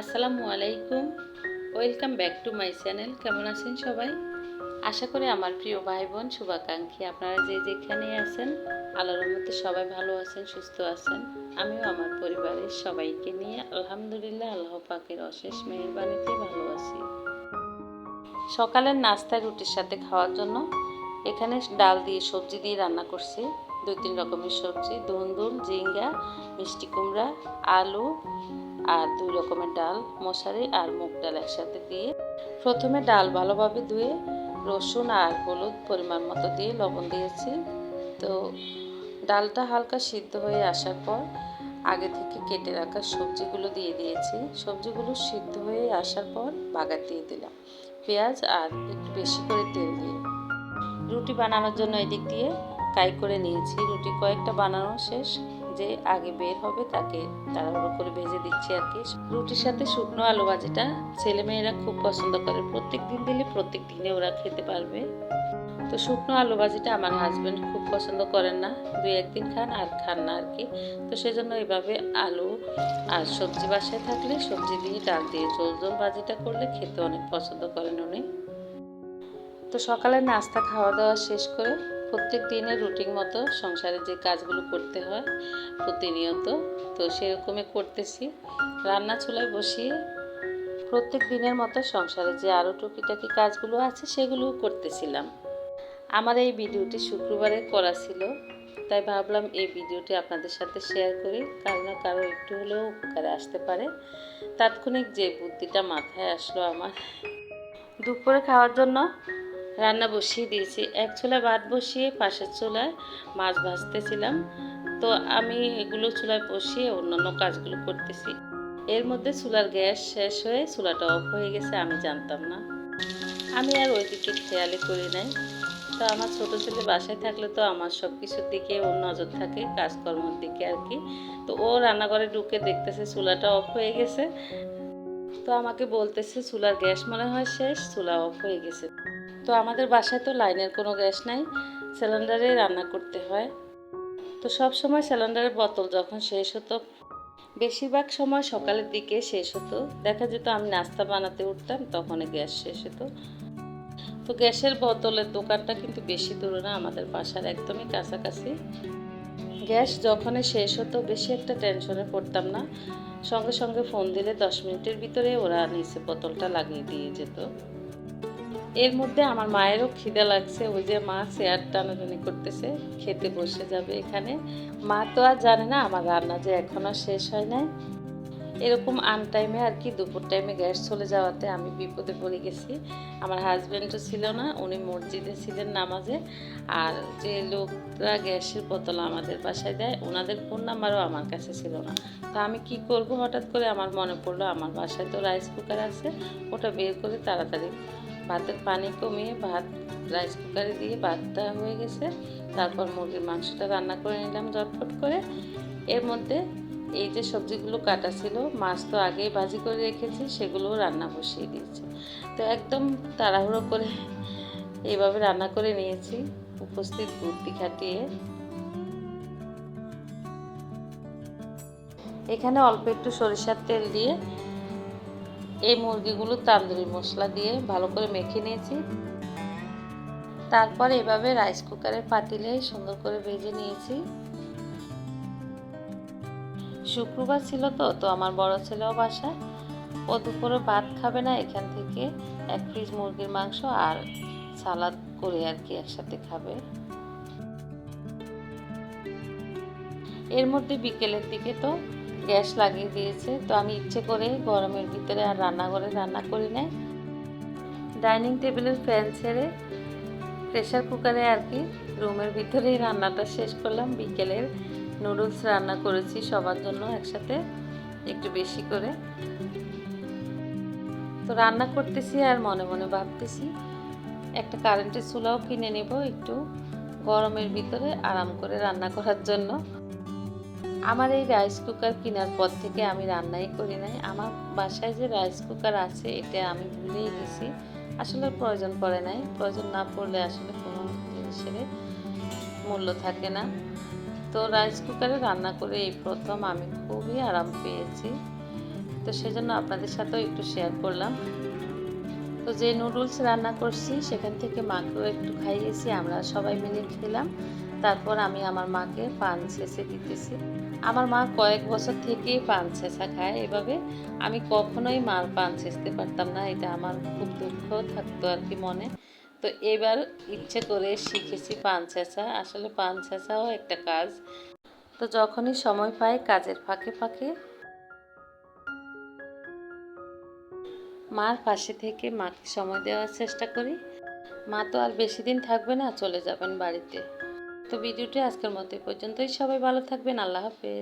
আসসালামু আলাইকুম। Welcome back to my channel কেমন আছেন সবাই? আশা করি আমার প্রিয় ভাই বোন শুভাকাঙ্ক্ষী আপনারা যে যেখানে আছেন, আল্লাহর মধ্যে সবাই ভালো আছেন, সুস্থ আছেন। আমিও আমার পরিবারের সবাইকে নিয়ে আলহামদুলিল্লাহ আল্লাহ পাকের অশেষ মেহরবানিতে ভালো আছি। সকালের নাস্তায় রুটির সাথে খাওয়ার জন্য এখানে ডাল দিয়ে সবজি দিয়ে রান্না করছি। দুই তিন রকমের সবজি, ধুন্দুল, ঝিঙ্গা, মিষ্টি কুমড়া, আলু আর দুই রকমের ডাল, মশারি আর মুগ ডাল একসাথে দিয়ে প্রথমে ডাল ভালোভাবে ধুয়ে রসুন আর হলুদ পরিমাণ মতো দিয়ে লবণ দিয়েছি। তো ডালটা হালকা সিদ্ধ হয়ে আসার পর আগে থেকে কেটে রাখা সবজিগুলো দিয়ে দিয়েছি। সবজিগুলো সিদ্ধ হয়ে আসার পর বাগার দিয়ে দিলাম। পেঁয়াজ আর একটু বেশি করে তেল দিয়ে। রুটি বানানোর জন্য এদিক দিয়ে কাই করে নিয়েছি। রুটি কয়েকটা বানানো শেষ। যে আগে বের হবে তাকে তাড়াহুড়ো করে ভেজে দিচ্ছি আর কি। রুটির সাথে শুকনো আলু ভাজিটা ছেলেমেয়েরা খুব পছন্দ করে। প্রত্যেক দিন দিলে প্রত্যেক দিনে ওরা খেতে পারবে। তো শুকনো আলু ভাজিটা আমার হাজব্যান্ড খুব পছন্দ করেন না। দুই একদিন খান আর খান না আর কি। তো সেজন্য এভাবে আলু আর সবজি বাসায় থাকলে সবজি দিয়ে ডাল দিয়ে জোল জোল ভাজিটা করলে খেতে অনেক পছন্দ করেন উনি। তো সকালে নাস্তা খাওয়া দাওয়া শেষ করে প্রত্যেক দিনের রুটিন মতো সংসারে যে কাজগুলো করতে হয় প্রতিনিয়ত, তো সেরকমই করতেছি। রান্না চুলায় বসিয়ে প্রত্যেক দিনের মতো সংসারে যে আরও টুকিটাকি কাজগুলো আছে সেগুলোও করতেছিলাম। আমার এই ভিডিওটি শুক্রবারে করা ছিল, তাই ভাবলাম এই ভিডিওটি আপনাদের সাথে শেয়ার করি, কারও না কারও একটু হলেও উপকারে আসতে পারে। তাৎক্ষণিক যে বুদ্ধিটা মাথায় আসলো আমার, দুপুরে খাওয়ার জন্য রান্না বসিয়ে দিয়েছি। এক চুলায় ভাত বসিয়ে পাশের চুলায় মাছ ভাজতেছিলাম। তো আমি এগুলো চুলায় বসিয়ে অন্যান্য কাজগুলো করতেছি। এর মধ্যে চুলার গ্যাস শেষ হয়ে চুলাটা অফ হয়ে গেছে, আমি জানতাম না। আমি আর ওইদিকে খেয়ালই করি নাই। তো আমার ছোটো ছেলে বাসায় থাকলে তো আমার সব কিছুর দিকে ওর নজর থাকে, কাজকর্মের দিকে আর কি। তো ও রান্নাঘরে ঢুকে দেখতেছে চুলাটা অফ হয়ে গেছে। তো আমাকে বলতেছে, চুলার গ্যাস মনে হয় শেষ, চুলা অফ হয়ে গেছে। তো আমাদের বাসায় তো লাইনের কোনো গ্যাস নাই, সিলিন্ডারে রান্না করতে হয়। তো সব সময় সিলিন্ডারের বোতল যখন শেষ হতো, বেশিরভাগ সময় সকালের দিকে শেষ হতো। দেখা যেত আমি নাস্তা বানাতে উঠতাম তখন গ্যাস শেষ হতো। তো গ্যাসের বোতলের দোকানটা কিন্তু বেশি দূরে না, আমাদের বাসার একদমই কাছাকাছি। গ্যাস যখনই শেষ হতো, বেশি একটা টেনশনে পড়তাম না। সঙ্গে সঙ্গে ফোন দিলে দশ মিনিটের ভিতরে ওরা নিচে বোতলটা লাগিয়ে দিয়ে যেত। এর মধ্যে আমার মায়েরও খিদে লাগছে, ওই যে মা চেয়ার টানাটানি করতেছে, খেতে বসে যাবে এখানে। মা তো আর জানে না, আমার রান্না যে এখনও শেষ হয় নাই। এরকম আন টাইমে আর কি দুপুর টাইমে গ্যাস চলে যাওয়াতে আমি বিপদে পড়ে গেছি। আমার হাজব্যান্ডও ছিল না, উনি মসজিদে ছিলেন নামাজে। আর যে লোকরা গ্যাসের বোতল আমাদের বাসায় দেয়, ওনাদের ফোন নাম্বারও আমার কাছে ছিল না। তো আমি কি করব? হঠাৎ করে আমার মনে পড়ল, আমার বাসায় তো রাইস কুকার আছে, ওটা বের করে তাড়াতাড়ি ভাতের পানি কমিয়ে ভাত রাইস কুকারে দিয়ে ভাতটা হয়ে গেছে। তারপর মুরগির মাংসটা রান্না করে নিলাম ঝটফট করে। এর মধ্যে এই যে সবজিগুলো কাটা ছিল, মাছ তো আগেই ভাজি করে রেখেছি, সেগুলোও রান্না বসিয়ে দিয়েছি। তো একদম তাড়াহুড়ো করে এইভাবে রান্না করে নিয়েছি। উপস্থিত বুদ্ধি খাটিয়ে। এখানে অল্প একটু সরিষার তেল দিয়ে এই মুরগিগুলো তান্দুরি মশলা দিয়ে ভালো করে মেখে নিয়েছি। তারপর এভাবে রাইস কুকারে পাতিলে সুন্দর করে ভেজে নিয়েছি। শুক্রবার ছিল তো তো আমার বড় ছেলেও বাসায়। ও দুপুরে ভাত খাবে না, এখান থেকে এক পিস মুরগির মাংস আর সালাদ করে আর কি একসাথে খাবে। এর মধ্যে বিকেলের দিকে তো গ্যাস লাগিয়ে দিয়েছে। তো আমি ইচ্ছে করে গরমের ভিতরে আর রান্নাঘরে রান্না করি নাই। ডাইনিং টেবিলের ফ্যান ছেড়ে প্রেশার কুকারে আর কি রুমের ভিতরেই রান্নাটা শেষ করলাম। বিকেলের নুডলস রান্না করেছি সবার জন্য একসাথে, একটু বেশি করে। তো রান্না করতেছি আর মনে মনে ভাবতেছি, একটা কারেন্টের চুলাও কিনে নেব একটু গরমের ভিতরে আরাম করে রান্না করার জন্য। আমার এই রাইস কুকার কেনার পর থেকে আমি রান্নাই করি নাই। আমার বাসায় যে রাইস কুকার আছে, এটা আমি ভুলেই গেছি। আসলে প্রয়োজন পড়ে নাই। প্রয়োজন না পড়লে আসলে কোনো জিনিসের মূল্য থাকে না। তো রাইস কুকারে রান্না করে এই প্রথম আমি খুবই আরাম পেয়েছি। তো সেজন্য আপনাদের সাথেও একটু শেয়ার করলাম। তো যে নুডলস রান্না করছি, সেখান থেকে মাকেও একটু খাইয়েছি, আমরা সবাই মিলে খেলাম। তারপর আমি আমার মাকে পান ছেঁচে দিতেছি। আমার মা কয়েক বছর থেকেই পান ছেঁচা খায়। এভাবে আমি কখনোই মার পান ছেঁচতে পারতাম না। এটা আমার খুব দুঃখ থাকতো আর কি মনে। তো এবার ইচ্ছে করে শিখেছি পান ছেঁচা আসলে পান ছেঁচাও একটা কাজ। তো যখনই সময় পাই কাজের ফাঁকে ফাঁকে মার পাশে থেকে মাকে সময় দেওয়ার চেষ্টা করি। মা তো আর বেশি দিন থাকবে না, চলে যাবেন বাড়িতে। তো ভিডিওটি আজকের মতো পর্যন্তই। সবাই ভালো থাকবেন। আল্লাহ হাফেজ।